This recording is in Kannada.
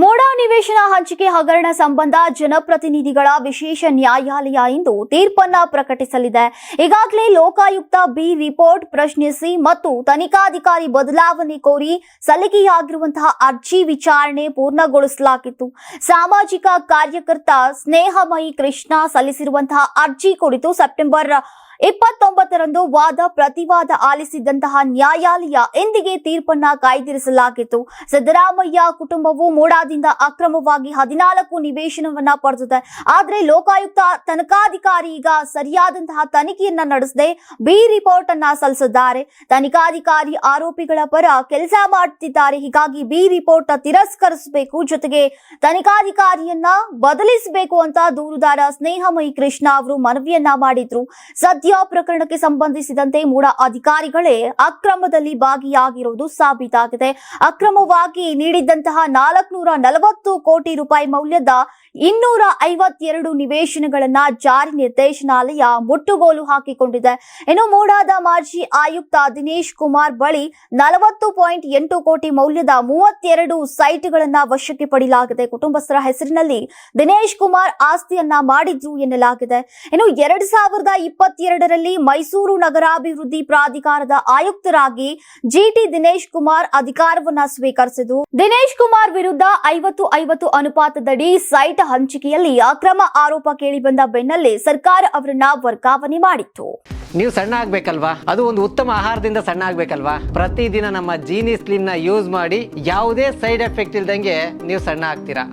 ಮೋಡ ನಿವೇಶನ ಹಂಚಿಕೆ ಹಗರಣ ಸಂಬಂಧ ಜನಪ್ರತಿನಿಧಿಗಳ ವಿಶೇಷ ನ್ಯಾಯಾಲಯ ಇಂದು ತೀರ್ಪನ್ನ ಪ್ರಕಟಿಸಲಿದೆ. ಈಗಾಗಲೇ ಲೋಕಾಯುಕ್ತ ಬಿ ರಿಪೋರ್ಟ್ ಪ್ರಶ್ನಿಸಿ ಮತ್ತು ತನಿಖಾಧಿಕಾರಿ ಬದಲಾವಣೆ ಕೋರಿ ಸಲ್ಲಿಕೆಯಾಗಿರುವಂತಹ ಅರ್ಜಿ ವಿಚಾರಣೆ ಪೂರ್ಣಗೊಳಿಸಲಾಗಿತ್ತು. ಸಾಮಾಜಿಕ ಕಾರ್ಯಕರ್ತ ಸ್ನೇಹಮಯಿ ಕೃಷ್ಣ ಸಲ್ಲಿಸಿರುವಂತಹ ಅರ್ಜಿ ಕುರಿತು ಸೆಪ್ಟೆಂಬರ್ ಇಪ್ಪತ್ತೊಂಬತ್ತರಂದು ವಾದ ಪ್ರತಿವಾದ ಆಲಿಸಿದಂತಹ ನ್ಯಾಯಾಲಯ ಎಂದಿಗೆ ತೀರ್ಪನ್ನ ಕಾಯ್ದಿರಿಸಲಾಗಿತ್ತು. ಸಿದ್ದರಾಮಯ್ಯ ಕುಟುಂಬವು ಮೂಡಾದಿಂದ ಅಕ್ರಮವಾಗಿ ಹದಿನಾಲ್ಕು ನಿವೇಶನವನ್ನ ಪಡೆದಿದೆ. ಆದರೆ ಲೋಕಾಯುಕ್ತ ತನಿಖಾಧಿಕಾರಿ ಈಗ ಸರಿಯಾದಂತಹ ತನಿಖೆಯನ್ನ ನಡೆಸದೆ ಬಿ ರಿಪೋರ್ಟ್ ಅನ್ನ ಸಲ್ಲಿಸಿದ್ದಾರೆ. ತನಿಖಾಧಿಕಾರಿ ಆರೋಪಿಗಳ ಪರ ಕೆಲಸ ಮಾಡುತ್ತಿದ್ದಾರೆ. ಹೀಗಾಗಿ ಬಿ ರಿಪೋರ್ಟ್ ತಿರಸ್ಕರಿಸಬೇಕು, ಜೊತೆಗೆ ತನಿಖಾಧಿಕಾರಿಯನ್ನ ಬದಲಿಸಬೇಕು ಅಂತ ದೂರುದಾರ ಸ್ನೇಹಮಯಿ ಕೃಷ್ಣ ಅವರು ಮನವಿಯನ್ನ ಮಾಡಿದ್ರು. ಸದ್ಯ ಪ್ರಕರಣಕ್ಕೆ ಸಂಬಂಧಿಸಿದಂತೆ ಮೂಡ ಅಧಿಕಾರಿಗಳೇ ಅಕ್ರಮದಲ್ಲಿ ಭಾಗಿಯಾಗಿರುವುದು ಸಾಬೀತಾಗಿದೆ. ಅಕ್ರಮವಾಗಿ ನೀಡಿದ್ದಂತಹ ನಾಲ್ಕುನೂರ ನಲವತ್ತು ಕೋಟಿ ರೂಪಾಯಿ ಮೌಲ್ಯದ ಇನ್ನೂರ ಐವತ್ತೆರಡು ನಿವೇಶನಗಳನ್ನ ಜಾರಿ ನಿರ್ದೇಶನಾಲಯ ಮುಟ್ಟುಗೋಲು ಹಾಕಿಕೊಂಡಿದೆ. ಇನ್ನು ಮೂಡಾದ ಮಾಜಿ ಆಯುಕ್ತ ದಿನೇಶ್ ಕುಮಾರ್ ಬಳಿ ನಲವತ್ತು ಪಾಯಿಂಟ್ ಎಂಟು ಕೋಟಿ ಮೌಲ್ಯದ ಮೂವತ್ತೆರಡು ಸೈಟ್ಗಳನ್ನ ವಶಕ್ಕೆ ಪಡೆಯಲಾಗಿದೆ ಕುಟುಂಬಸ್ಥರ ಹೆಸರಿನಲ್ಲಿ ದಿನೇಶ್ ಕುಮಾರ್ ಆಸ್ತಿಯನ್ನ ಮಾಡಿದ್ರು ಎನ್ನಲಾಗಿದೆ. ಇನ್ನು ಎರಡ್ ಸಾವಿರದ ಇಪ್ಪತ್ತೆರಡರಲ್ಲಿ ಮೈಸೂರು ನಗರಾಭಿವೃದ್ಧಿ ಪ್ರಾಧಿಕಾರದ ಆಯುಕ್ತರಾಗಿ ಜಿಟಿ ದಿನೇಶ್ ಕುಮಾರ್ ಅಧಿಕಾರವನ್ನ ಸ್ವೀಕರಿಸಿದ್ದು ದಿನೇಶ್ ಕುಮಾರ್ ವಿರುದ್ಧ ಐವತ್ತು ಐವತ್ತು ಅನುಪಾತದಡಿ ಸೈಟ್ ಹಂಚಿಕೆಯಲ್ಲಿ ಅಕ್ರಮ ಆರೋಪ ಕೇಳಿಬಂದ ಬೆನ್ನಲ್ಲೇ ಸರ್ಕಾರ ಅವರನ್ನ ವರ್ಗಾವಣೆ ಮಾಡಿತ್ತು. ನೀವು ಸಣ್ಣ ಆಗ್ಬೇಕಲ್ವಾ? ಅದು ಒಂದು ಉತ್ತಮ ಆಹಾರದಿಂದ ಸಣ್ಣ ಆಗ್ಬೇಕಲ್ವಾ? ಪ್ರತಿದಿನ ನಮ್ಮ ಜೀನಿ ಸ್ಲಿಮ್ನ ಯೂಸ್ ಮಾಡಿ ಯಾವುದೇ ಸೈಡ್ ಎಫೆಕ್ಟ್ ಇಲ್ದಂಗೆ ನೀವು ಸಣ್ಣ ಆಗ್ತೀರಾ?